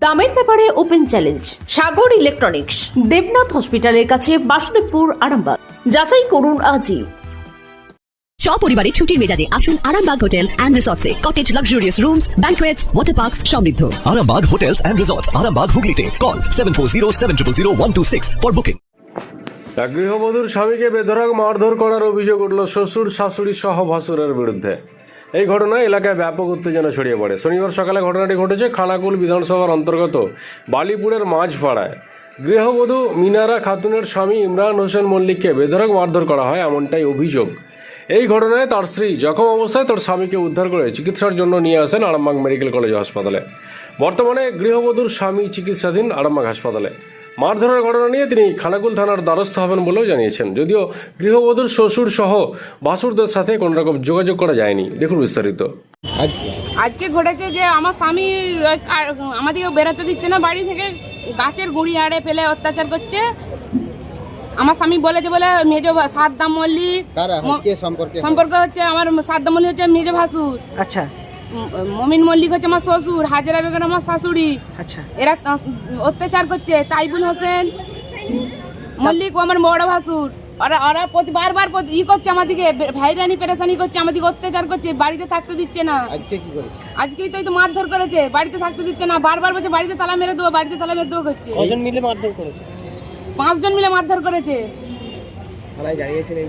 দামের ব্যাপারে open challenge Sagar electronics Debnath হসপিটালের কাছে বাসুদেবপুর আরামবাগ। যাচাই করুন আজই। সপরিবারে ছুটির মেজাজে আসুন Arambagh hotel and রিসর্টসে। Cottage luxurious rooms banquets water parks সমৃদ্ধ। Arambag Hotels and Resorts, Arambag Hooghly Call 740 for booking. এক গৃহবধূর স্বামীকে বেধড়ক মারধর করার অভিযোগ উঠল শ্বশুর শাশুড়ি সহ ভাসুরের বিরুদ্ধে। এই ঘটনায় এলাকায় ব্যাপক উত্তেজনা ছড়িয়ে পড়ে। শনিবার সকালে ঘটনাটি ঘটেছে খানাকুল বিধানসভার অন্তর্গত বালিপুরের মাঝপাড়ায়। গৃহবধূ মিনারা খাতুনের স্বামী ইমরান হোসেন মল্লিককে বেধড়ক মারধর করা হয় এমনটাই অভিযোগ। এই ঘটনায় তার স্ত্রী জখম অবস্থায় তার স্বামীকে উদ্ধার করে চিকিৎসার জন্য নিয়ে আসেন আরামবাগ মেডিকেল কলেজ হাসপাতালে। বর্তমানে গৃহবধূর স্বামী চিকিৎসাধীন আরামবাগ হাসপাতালে। মারধরের ঘটনা নিয়ে তিনি খানাকুল থানার দ্বারস্থ হবেন বলেও জানিয়েছেন। যদিও গৃহবধূর শ্বশুর সহ বাসুরদের সাথে কোনো রকম যোগাযোগ করা যায়নি। দেখুন বিস্তারিত। আজকে? আজকে ঘটেছে যে আমার স্বামী আমাদেরকে বেরোতে দিচ্ছে না বাড়ি থেকে গাছের গুঁড়ি আড়ে ফেলে অত্যাচার করছে। আমার স্বামী বলেছে বলে মেজ সাদ্দাম মল্লিক কারা? ম- কে সম্পর্কে? সম্পর্ক হচ্ছে আমার সাদ্দাম মল্লিক হচ্ছে মেজ ভাসুর। আচ্ছা। মমিন মল্লিক হচ্ছে আমার শ্বশুর হাজরা বেগম আমার শাশুড়ি। আচ্ছা। এরা অত্যাচার করছে তাইবুল হোসেন মল্লিক ও আমার বড় ভাসুর। ওরা ওরা প্রতি বারবার ই করছে আমাদেরকে ভাইরানি পেরেশানি করছে আমাদেরকে অত্যাচার করছে বাড়িতে থাকতে দিচ্ছে না। আজকে কি করেছে? আজকেই তো এই তো মারধর করেছে বাড়িতে থাকতে দিচ্ছে না। বারবার বলছে বাড়িতে তালা মেরে দেবো বাড়িতে তালা মেরে দেবো করছে। কজন মিলে মারধর করেছে? পাঁচজন মিলে মারধর করেছে।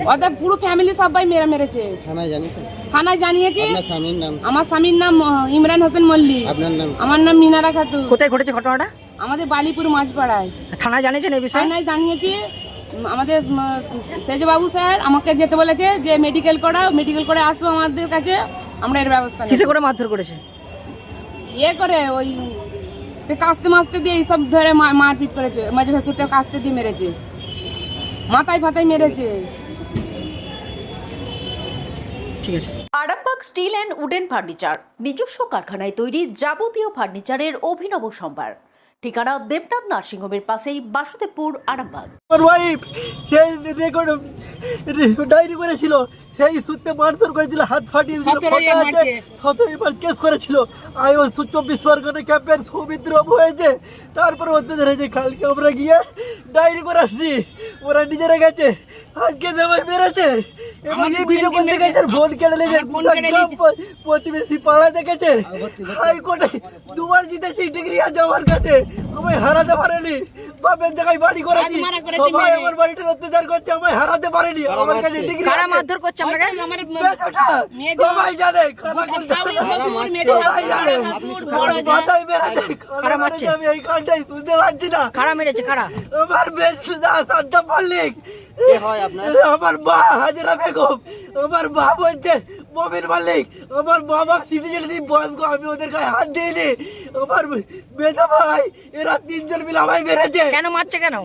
ওদের পুরো ফ্যামিলি সবাই মেরে মেরেছে। থানায় জানিয়েছেন? থানায় জানিয়েছি। আপনার স্বামীর নাম? আমার স্বামীর নাম ইমরান হোসেন মল্লিক। আপনার নাম? আমার নাম মিনারা খাতুন কোথায় ঘটেছে ঘটনাটা? আমাদের বালিপুর মাঝপাড়ায়। থানায় জানিয়েছেন এই বিষয়ে? থানায় জানিয়েছি আমাদের সেজবাবু স্যার আমাকে যেতে বলেছে যে মেডিকেল করাও মেডিকেল করে আসব আমাদের কাছে আমরা এর ব্যবস্থা কিসে করে মারধর করেছে? ইয়ে করে ওই সে কাস্তে মাস্তে দিয়ে এইসব ধরে মা- মারপিট করেছে মাঝে ভেসুরটা কাস্তে দিয়ে মেরেছে। মাথায় ফাতায় মেরেছে। ঠিক আছে। Arambagh steel and wooden furniture নিজস্ব কারখানায় তৈরি যাবতীয় ফার্নিচারের অভিনব সম্ভার। ঠিকানা দেবনাথ নার্সিংহোমের পাশেই বাসুদেবপুর আরামবাগ। ডায়েরি করেছিল সেই সূত্রে মারধর করেছিল হাত ফাটিয়ে দিয়েছিল ফটো আছে। সতেরোই মার্চ কেস করেছিল। আই ও চব্বিশ পরগনা ক্যাম্পের সৌমিত্র হয়েছে। তারপরে অত্যাচার হয়েছে কালকে আমরা গিয়ে ডায়েরি করে আসছি। ওরা নিজেরা গেছে। আজকে জামাই মেরেছে। এবং এই ভিডিও করতে গেছে ফোন কেটে লেগেছে গোটা গ্রাম। প্রতিবেশী পাড়া দেখেছে। হাইকোর্টে দুবার জিতেছি ডিগ্রি আছে আমার কাছে। আমায় হারাতে পারেনি। বাপের জায়গায় বাড়ি করেছি। আজ সবাই আমার বাড়িতে অত্যাচার করছে আমায় হারাতে পারেনি আমার কাছে ডিগ্রি কারা মারধর করছে হয়তো আমার সবাই জানে শ্বশুর, মেয়েদের সবাই জানে। শাশুড়, বড় যা। মাথায় বেড়াতে খানা কারা মেরেছে মারছে? আমি এই কানটাই শুনতে পাচ্ছি না। কারা মেরেছে কারা আমার বেশ শান্তা মল্লিক। আমার মা হাজিরা বেগম। আমার মা বলছে মমিন মালিক আমার মা বাপ সিটিজেন দিন বয়স্ক আমি ওদের গায়ে হাত দিইনি। আমার মেজো ভাই এরা তিনজন মিলে আমায় মেরেছে। কেন মারছে কেন?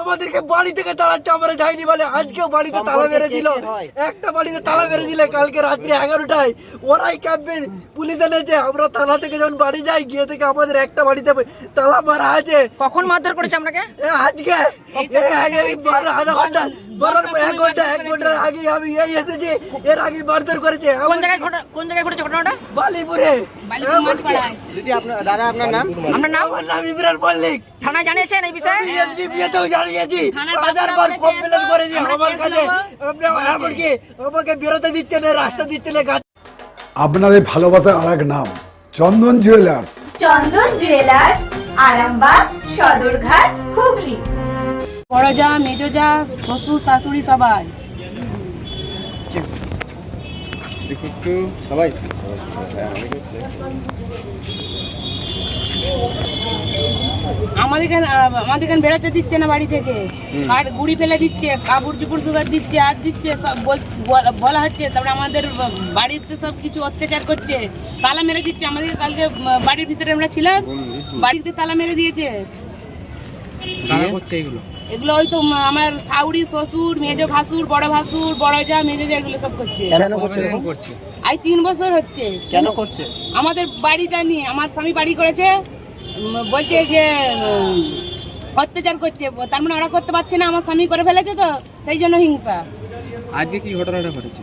আমাদেরকে বাড়ি থেকে তাড়াচ্ছে আমরা যাইনি বলে আজকেও বাড়িতে তালা মেরেছিল। একটা বাড়িতে তালা মেরেছিল কালকে রাত্রি এগারোটায়। ওরাই ক্যাম্পে পুলিশ এনেছে। আমরা থানা থেকে যখন বাড়ি যাই গিয়ে থেকে আমাদের একটা বাড়িতে তালা মারা আছে। কখন মারধর করেছে আপনাকে? আজকে? এ আগে বারো আধা ঘণ্টা বারোর এক ঘণ্টা এক ঘণ্টার আগে আমি এই এসেছি এর আগে মারধর করেছে। কোন জায়গায় কোন জায়গায় ঘটেছে ঘটনাটা? বালিপুরে। বালিপুর এমনকি মাঝপাড়ায় দিদি আপনার দাদা আপনার নাম? আপনার নাম? আমার নাম ইমরান মল্লিক। থানায় জানিয়েছেন এই বিষয়ে? আমি এসডিপিএতেও জানিয়েছি। থানার হাজার বাচ্চারা বার বলেছে, কমপ্লেন করেছি আমার কাছে। এমনকি আমাকে বেরোতে দিচ্ছে না রাস্তা দিচ্ছে না আপনাদের ভালোবাসার আর এক নাম। Chandan jewellers Chandan jewellers Arambagh Sadarghat Hooghly. বড় যা মেজো যা শ্বশুর শাশুড়ি সবাই। একটু। সবাই। আমাদেরকে আহ, আমাদেরকে বেরোতে দিচ্ছে না বাড়ি থেকে। কাঠ গুড়ি ফেলে দিচ্ছে কাপড় চুপড় সুগার দিচ্ছে আর দিচ্ছে সব বলা হচ্ছে। তারপরে আমাদের বাড়িতে সব কিছু অত্যাচার করছে। তালা মেরে দিচ্ছে। আমাদের কালকে বাড়ির ভিতরে আমরা ছিলাম। বাড়িতে তালা মেরে দিয়েছে। এগুলো? ওই তো আমার শ্বশুর মেজো ভাসুর বড় ভাসুর বড় যা মেজো যা এগুলো সব করছে। কেন করছে আই তিন বছর হচ্ছে। কেন করছে? আমাদের বাড়িটা নিয়ে আমার স্বামী বাড়ি করেছে বলছে যে অত্যাচার করছে। তার মানে ওরা করতে পারছে না আমার স্বামী করে ফেলেছে তো সেই জন্য হিংসা। আজকে কি ঘটনাটা ঘটেছে?